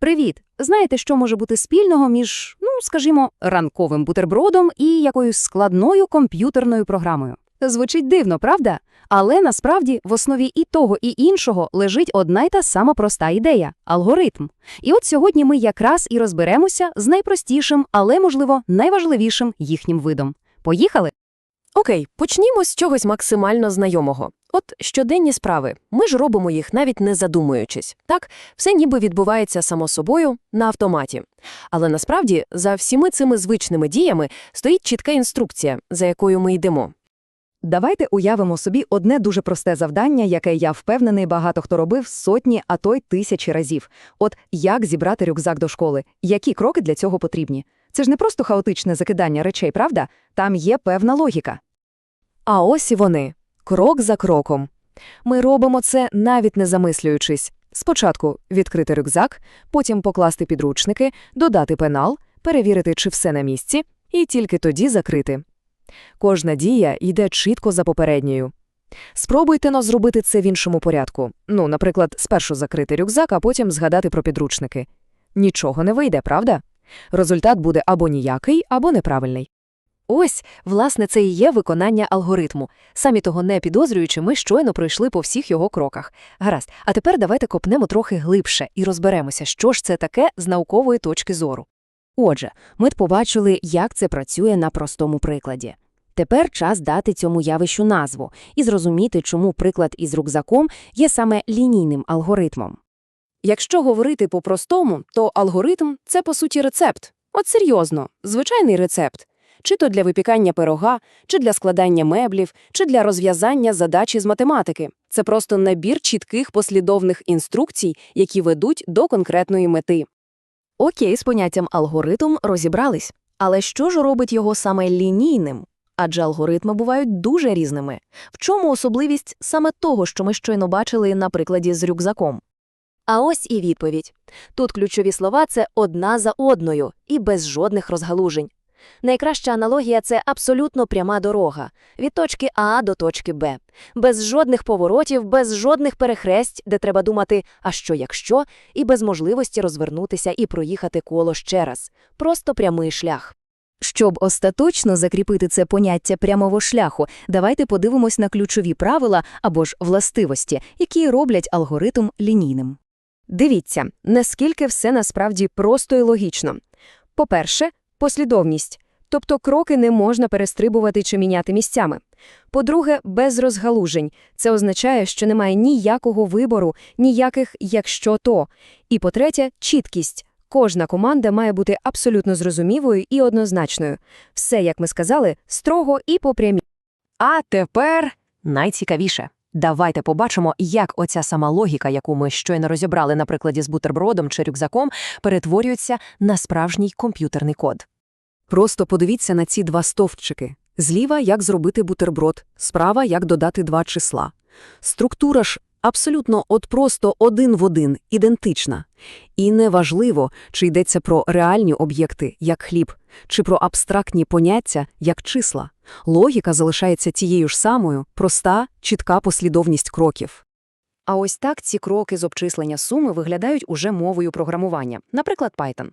Привіт! Знаєте, що може бути спільного між, ну, скажімо, ранковим бутербродом і якоюсь складною комп'ютерною програмою? Звучить дивно, правда? Але насправді в основі і того, і іншого лежить одна й та сама проста ідея – алгоритм. І от сьогодні ми якраз і розберемося з найпростішим, але, можливо, найважливішим їхнім видом. Поїхали? Окей, почнімо з чогось максимально знайомого. От щоденні справи. Ми ж робимо їх навіть не задумуючись. Так, все ніби відбувається само собою на автоматі. Але насправді за всіми цими звичними діями стоїть чітка інструкція, за якою ми йдемо. Давайте уявимо собі одне дуже просте завдання, яке я впевнений багато хто робив сотні, а то й тисячі разів. От як зібрати рюкзак до школи? Які кроки для цього потрібні? Це ж не просто хаотичне закидання речей, правда? Там є певна логіка. А ось і вони. Крок за кроком. Ми робимо це навіть не замислюючись. Спочатку відкрити рюкзак, потім покласти підручники, додати пенал, перевірити, чи все на місці, і тільки тоді закрити. Кожна дія йде чітко за попередньою. Спробуйте но зробити це в іншому порядку. Ну, наприклад, спершу закрити рюкзак, а потім згадати про підручники. Нічого не вийде, правда? Результат буде або ніякий, або неправильний. Ось, власне, це і є виконання алгоритму. Самі того не підозрюючи, ми щойно пройшли по всіх його кроках. Гаразд, а тепер давайте копнемо трохи глибше і розберемося, що ж це таке з наукової точки зору. Отже, ми побачили, як це працює на простому прикладі. Тепер час дати цьому явищу назву і зрозуміти, чому приклад із рюкзаком є саме лінійним алгоритмом. Якщо говорити по-простому, то алгоритм – це, по суті, рецепт. От серйозно, звичайний рецепт. Чи то для випікання пирога, чи для складання меблів, чи для розв'язання задачі з математики. Це просто набір чітких послідовних інструкцій, які ведуть до конкретної мети. Окей, з поняттям алгоритм розібрались. Але що ж робить його саме лінійним? Адже алгоритми бувають дуже різними. В чому особливість саме того, що ми щойно бачили на прикладі з рюкзаком? А ось і відповідь. Тут ключові слова – це одна за одною і без жодних розгалужень. Найкраща аналогія – це абсолютно пряма дорога. Від точки А до точки Б. Без жодних поворотів, без жодних перехресть, де треба думати «а що якщо?» і без можливості розвернутися і проїхати коло ще раз. Просто прямий шлях. Щоб остаточно закріпити це поняття прямого шляху, давайте подивимось на ключові правила або ж властивості, які роблять алгоритм лінійним. Дивіться, наскільки все насправді просто і логічно. По-перше, послідовність. Тобто кроки не можна перестрибувати чи міняти місцями. По-друге, без розгалужень. Це означає, що немає ніякого вибору, ніяких «якщо то». І по-третє, чіткість. Кожна команда має бути абсолютно зрозумілою і однозначною. Все, як ми сказали, строго і по прямій. А тепер найцікавіше. Давайте побачимо, як оця сама логіка, яку ми щойно розібрали на прикладі з бутербродом чи рюкзаком, перетворюється на справжній комп'ютерний код. Просто подивіться на ці два стовпчики. Зліва – як зробити бутерброд, справа – як додати два числа. Структура ж абсолютно от просто один в один, ідентична. І неважливо, чи йдеться про реальні об'єкти, як хліб, чи про абстрактні поняття, як числа. Логіка залишається тією ж самою, проста, чітка послідовність кроків. А ось так ці кроки з обчислення суми виглядають уже мовою програмування, наприклад, Python.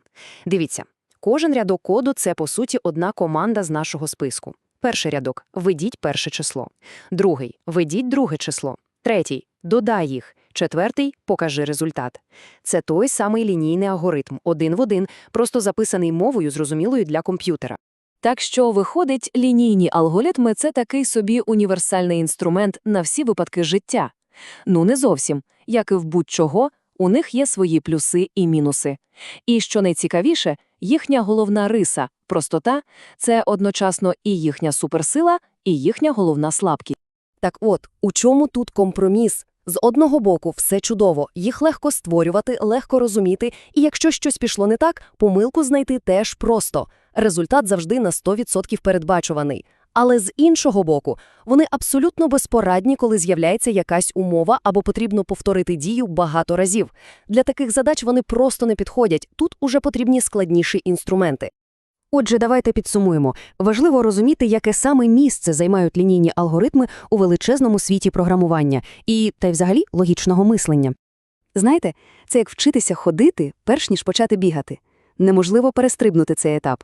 Дивіться, кожен рядок коду – це, по суті, одна команда з нашого списку. Перший рядок – введіть перше число. Другий – введіть друге число. Третій – додай їх. Четвертий – покажи результат. Це той самий лінійний алгоритм, один в один, просто записаний мовою, зрозумілою для комп'ютера. Так що, виходить, лінійні алгоритми – це такий собі універсальний інструмент на всі випадки життя. Ну, не зовсім. Як і в будь-чого, у них є свої плюси і мінуси. І, що найцікавіше, їхня головна риса – простота – це одночасно і їхня суперсила, і їхня головна слабкість. Так от, у чому тут компроміс? З одного боку, все чудово, їх легко створювати, легко розуміти, і якщо щось пішло не так, помилку знайти теж просто. Результат завжди на 100% передбачуваний. Але з іншого боку, вони абсолютно безпорадні, коли з'являється якась умова або потрібно повторити дію багато разів. Для таких задач вони просто не підходять, тут уже потрібні складніші інструменти. Отже, давайте підсумуємо. Важливо розуміти, яке саме місце займають лінійні алгоритми у величезному світі програмування і, та й взагалі, логічного мислення. Знаєте, це як вчитися ходити, перш ніж почати бігати. Неможливо перестрибнути цей етап.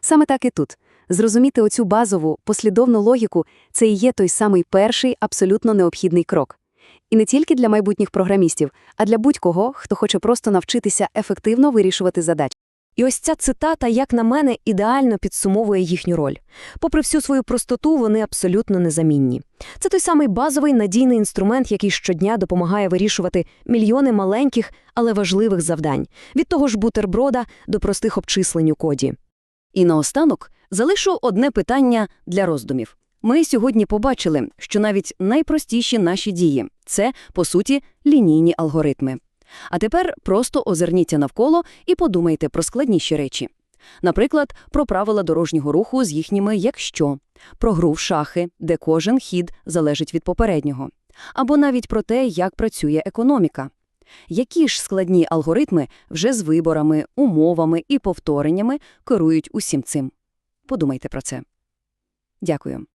Саме так і тут. Зрозуміти оцю базову, послідовну логіку – це і є той самий перший, абсолютно необхідний крок. І не тільки для майбутніх програмістів, а для будь-кого, хто хоче просто навчитися ефективно вирішувати задачі. І ось ця цитата, як на мене, ідеально підсумовує їхню роль. Попри всю свою простоту, вони абсолютно незамінні. Це той самий базовий надійний інструмент, який щодня допомагає вирішувати мільйони маленьких, але важливих завдань. Від того ж бутерброда до простих обчислень у коді. І наостанок залишу одне питання для роздумів. Ми сьогодні побачили, що навіть найпростіші наші дії – це, по суті, лінійні алгоритми. А тепер просто озирніться навколо і подумайте про складніші речі. Наприклад, про правила дорожнього руху з їхніми «якщо», про гру в шахи, де кожен хід залежить від попереднього, або навіть про те, як працює економіка. Які ж складні алгоритми вже з виборами, умовами і повтореннями керують усім цим? Подумайте про це. Дякую.